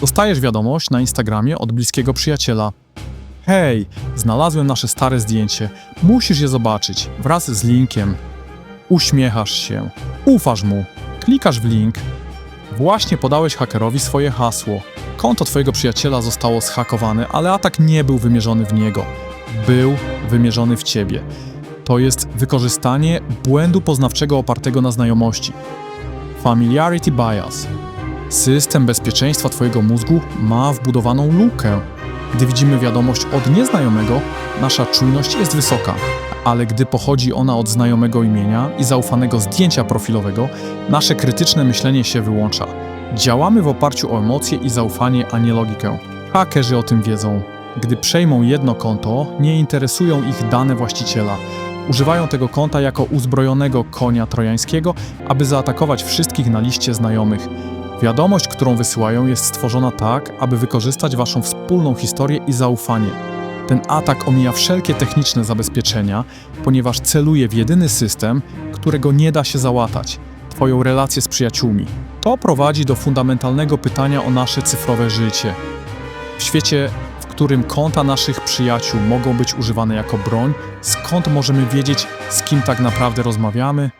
Dostajesz wiadomość na Instagramie od bliskiego przyjaciela. Hej, znalazłem nasze stare zdjęcie. Musisz je zobaczyć wraz z linkiem. Uśmiechasz się, ufasz mu, klikasz w link. Właśnie podałeś hakerowi swoje hasło. Konto twojego przyjaciela zostało zhakowane, ale atak nie był wymierzony w niego. Był wymierzony w ciebie. To jest wykorzystanie błędu poznawczego opartego na znajomości. Familiarity bias. System bezpieczeństwa Twojego mózgu ma wbudowaną lukę. Gdy widzimy wiadomość od nieznajomego, nasza czujność jest wysoka, ale gdy pochodzi ona od znajomego imienia i zaufanego zdjęcia profilowego, nasze krytyczne myślenie się wyłącza. Działamy w oparciu o emocje i zaufanie, a nie logikę. Hakerzy o tym wiedzą. Gdy przejmą jedno konto, nie interesują ich dane właściciela. Używają tego konta jako uzbrojonego konia trojańskiego, aby zaatakować wszystkich na liście znajomych. Wiadomość, którą wysyłają, jest stworzona tak, aby wykorzystać waszą wspólną historię i zaufanie. Ten atak omija wszelkie techniczne zabezpieczenia, ponieważ celuje w jedyny system, którego nie da się załatać Twoją relację z przyjaciółmi. To prowadzi do fundamentalnego pytania o nasze cyfrowe życie. W świecie, w którym konta naszych przyjaciół mogą być używane jako broń, skąd możemy wiedzieć, z kim tak naprawdę rozmawiamy?